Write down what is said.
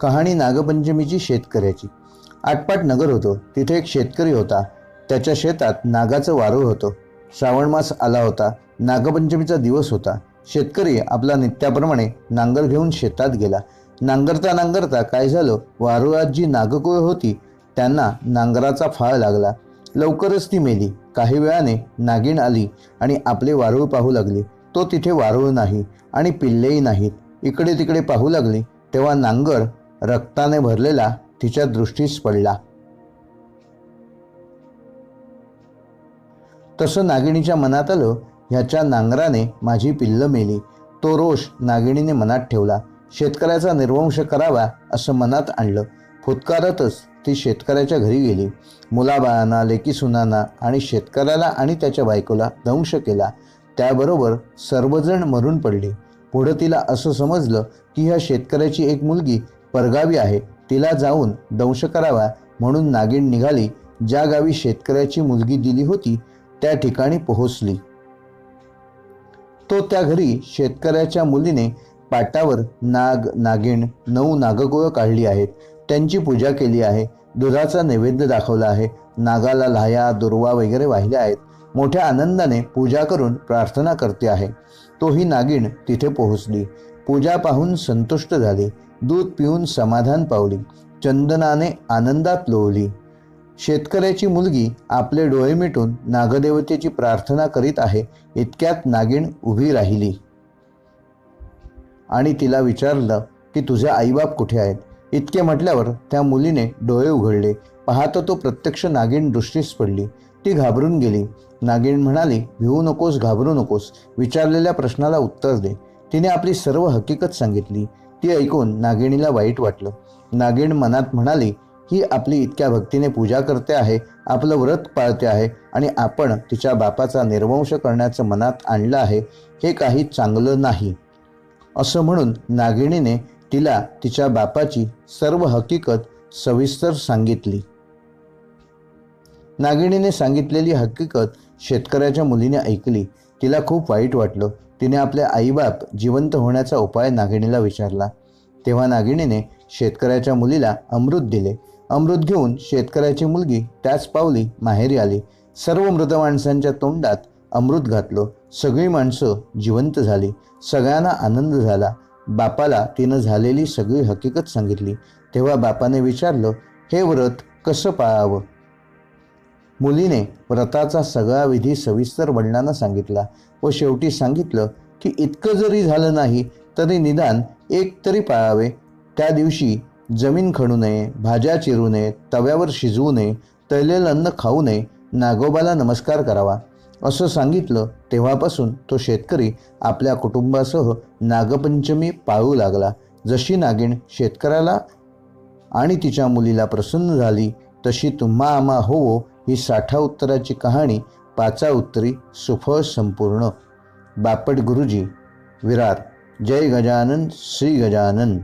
कहाणी नागपंचमीची शेतकऱ्याची. आटपाट नगर होतो. तिथे एक शेतकरी होता. त्याच्या शेतात नागाचं वारूळ होतं. श्रावण मास आला होता. नागपंचमीचा दिवस होता. शेतकरी आपला नित्याप्रमाणे नांगर घेऊन शेतात गेला. नांगरता नांगरता काय झालं? वारुळात जी नागकुळ होती त्यांना नांगराचा फाळ लागला. लवकरच ती मेली. काही वेळाने नागिण आली आणि आपले वारूळ पाहू लागली. तो तिथे वारूळ नाही आणि पिल्लेही नाहीत. इकडे तिकडे पाहू लागली. तेव्हा नांगर रक्ताने भरलेला तिच्या दृष्टीस पडला. तसं नागिणीच्या मनात आलं ह्याच्या नांगराने माझी पिल्लं मेली. तो रोष नागिणीने मनात ठेवला. शेतकऱ्याचा निर्वंश करावा असं मनात आणलं. फुतकारतच ती शेतकऱ्याच्या घरी गेली. मुलाबाळांना लेकीसुनांना आणि शेतकऱ्याला आणि त्याच्या बायकोला दंश केला. त्याबरोबर सर्वजण मरून पडले. पुढं तिला असं समजलं की ह्या शेतकऱ्याची एक मुलगी परगावी आहे. तिला जाऊन दंश करावा म्हणून नागिण निघाली. ज्या गावी शेतकऱ्याची मुलगी दिली होती त्या ठिकाणी पोहोचली. तो त्या घरी शेतकऱ्याच्या मुलीने पाटावर नाग नागिण नऊ नागगोळ काढली आहेत. त्यांची पूजा केली आहे. दुधाचा नैवेद्य दाखवला आहे. नागाला लाह्या दुर्वा वगैरे वाहिल्या आहेत. मोठ्या आनंदाने पूजा करून प्रार्थना करते आहे. तोही नागिण तिथे पोहोचली. पूजा पाहून संतुष्ट झाली. दूध पिऊन समाधान पावली. चंदनाने आनंदात लोवली शेतकऱ्याची मुलगी आपले डोळे मिटून नागदेवतेची प्रार्थना करीत आहे इतक्यात नागिण उभी राहिली. आणि तिला विचारलं की तुझे आईबाप कुठे आहेत? इतके म्हटल्यावर त्या मुलीने डोळे उघडले. पाहता तो प्रत्यक्ष नागिण दृष्टीस पडली. ती घाबरून गेली. नागिण म्हणाली भिवू नकोस घाबरू नकोस. विचारलेल्या प्रश्नाला उत्तर दे. तिने आपली सर्व हकीकत सांगितली. ती ऐकून नागिणीला वाईट वाटलं. नागिण मनात म्हणाली ही आपली इतक्या भक्तीने पूजा करते आहे आपलं व्रत पाळते आहे आणि आपण तिच्या बापाचा निर्वंश करण्याचं मनात आणलं आहे हे काही चांगलं नाही. असं म्हणून नागिणीने तिला तिच्या बापाची सर्व हकीकत सविस्तर सांगितली. नागिणीने सांगितलेली हकीकत शेतकऱ्याच्या मुलीने ऐकली. तिला खूप वाईट वाटलं. तिने आपले आईबाप जिवंत होण्याचा उपाय नागिणीला विचारला. तेव्हा नागिणीने शेतकऱ्याच्या मुलीला अमृत दिले. अमृत घेऊन शेतकऱ्याची मुलगी त्याच पावली माहेरी आली. सर्व मृत माणसांच्या तोंडात अमृत घातलं. सगळी माणसं जिवंत झाली. सगळ्यांना आनंद झाला. बापाला तिनं झालेली सगळी हकीकत सांगितली. तेव्हा बापाने विचारलं हे व्रत कसं पाळावं? मुलीने व्रताचा सगळा विधी सविस्तर वडिलांना सांगितला व शेवटी सांगितलं की इतकं जरी झालं नाही तरी निदान एक तरी पाळावे. त्या दिवशी जमीन खणू नये भाज्या चिरू नये तव्यावर शिजवू नये तळलेलं अन्न खाऊ नये नागोबाला नमस्कार करावा. असं सांगितलं तेव्हापासून तो शेतकरी आपल्या कुटुंबासह नागपंचमी पाळू लागला. जशी नागिण शेतकऱ्याला आणि तिच्या मुलीला प्रसन्न झाली तशी तुम्हा आम्हा होवो ही साठा उत्तराची कहाणी पाचा उत्तरी सुफळ संपूर्ण. बापट गुरुजी विरार. जय गजानन श्री गजानन.